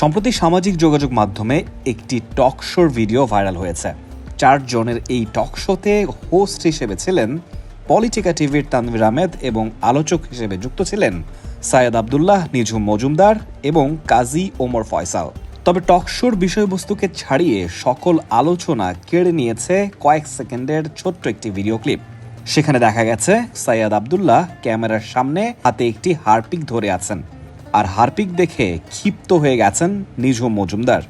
সম্প্রতি সামাজিক যোগাযোগ মাধ্যমে একটি টক শোর ভিডিও ভাইরাল হয়েছে। চারজনের এই টক শোতে হোস্ট হিসেবে ছিলেন পলিটিকা টিভির তানভীর আহমেদ এবং আলোচক হিসেবে যুক্ত ছিলেন সায়েদ আবদুল্লাহ, নিঝুম মজুমদার এবং কাজী ওমর ফয়সাল। তবে টক শোর বিষয়বস্তুকে ছাড়িয়ে সকল আলোচনা কেড়ে নিয়েছে কয়েক সেকেন্ডের ছোট্ট একটি ভিডিও ক্লিপ। সেখানে দেখা গেছে সাইয়াদ আবদুল্লাহ ক্যামেরার সামনে হাতে একটি হারপিক ধরে আছেন। আর হারপিক দেখে ক্ষিপ্ত হয়ে গেছেন নিঝুম মজুমদার।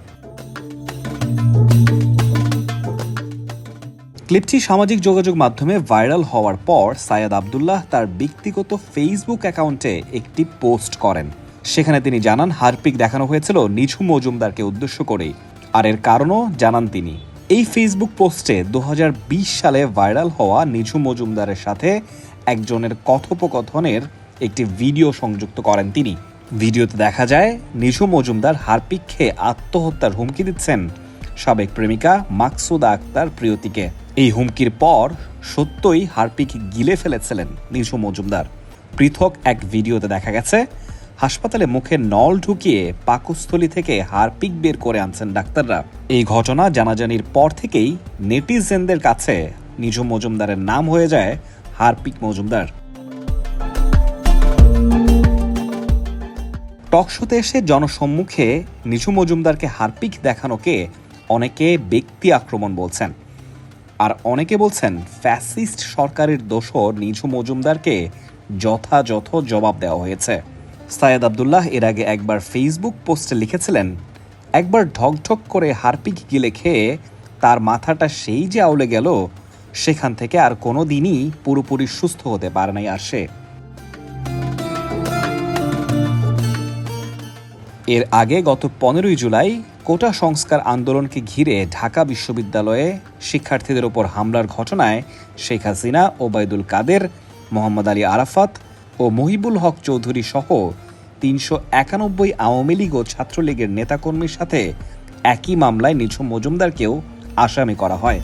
ক্লিপটি সামাজিক যোগাযোগ মাধ্যমে ভাইরাল হওয়ার পর সাইয়াদ আবদুল্লাহ তার ব্যক্তিগত ফেসবুক অ্যাকাউন্টে একটি পোস্ট করেন। সেখানে তিনি জানান, হারপিক দেখানো হয়েছিল নিঝু মজুমদারকে উদ্দেশ্য করেই। আর এর কারণও জানান তিনি। এই ফেসবুক পোস্টে দু হাজার বিশ সালে ভাইরাল হওয়া নিঝু মজুমদারের সাথে একজনের কথোপকথনের একটি ভিডিও সংযুক্ত করেন তিনি। ভিডিওতে দেখা যায়, নিঝুম মজুমদার হারপিক খেয়ে আত্মহত্যার হুমকি দিচ্ছেন সাবেক প্রেমিকা মাকসুদা আক্তার প্রিয়তিকে। এই হুমকির পর সত্যই হারপিক গিলে ফেলেছিলেন নিঝু মজুমদার। পৃথক এক ভিডিওতে দেখা গেছে, হাসপাতালে মুখে নল ঢুকিয়ে পাকস্থলী থেকে হারপিক বের করে আনছেন ডাক্তাররা। এই ঘটনা জানাজানির পর থেকেই নেটিজেনদের কাছে নিঝু মজুমদারের নাম হয়ে যায় হারপিক মজুমদার। টক শোতে এসে জনসম্মুখে নিঝু মজুমদারকে হারপিক দেখানোকে অনেকে ব্যক্তি আক্রমণ বলছেন। আর অনেকে বলছেন, ফ্যাসিস্ট সরকারের দোষও নিঝু মজুমদারকে যথাযথ জবাব দেওয়া হয়েছে। সায়েদ আবদুল্লাহ এর আগে একবার ফেসবুক পোস্টে লিখেছিলেন, একবার ঢকঢক করে হারপিক গিলে খেয়ে তার মাথাটা সেই যে আউলে গেল, সেখান থেকে আর কোনো দিনই পুরোপুরি সুস্থ হতে পারে নাই আর সে। এর আগে গত পনেরোই জুলাই কোটা সংস্কার আন্দোলনকে ঘিরে ঢাকা বিশ্ববিদ্যালয়ে শিক্ষার্থীদের ওপর হামলার ঘটনায় শেখ হাসিনা, ওবায়দুল কাদের, মোহাম্মদ আলী আরাফাত ও মহিবুল হক চৌধুরী সহ তিনশো একানব্বই আওয়ামী লীগ ও ছাত্রলীগের নেতাকর্মীর সাথে একই মামলায় নিঝুম মজুমদারকেও আসামি করা হয়।